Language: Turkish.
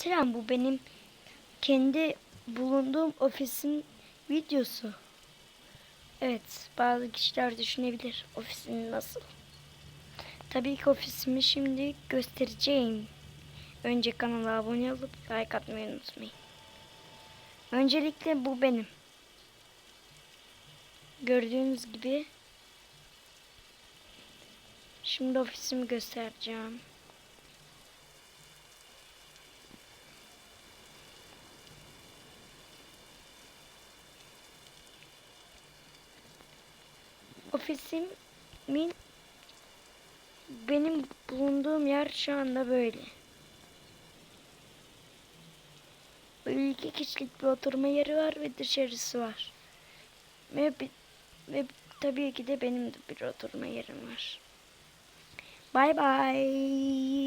Selam bu benim kendi bulunduğum ofisin videosu. Evet bazı kişiler düşünebilir ofisin nasıl. Tabii ki ofisimi şimdi göstereceğim. Önce kanala abone olup like atmayı unutmayın. Öncelikle bu benim. Gördüğünüz gibi şimdi ofisimi göstereceğim. Ofisimin benim bulunduğum yer şu anda böyle. İki kişilik bir oturma yeri var ve dışarısı var. Ve, ve tabii ki de benim de bir oturma yerim var. Bay bay.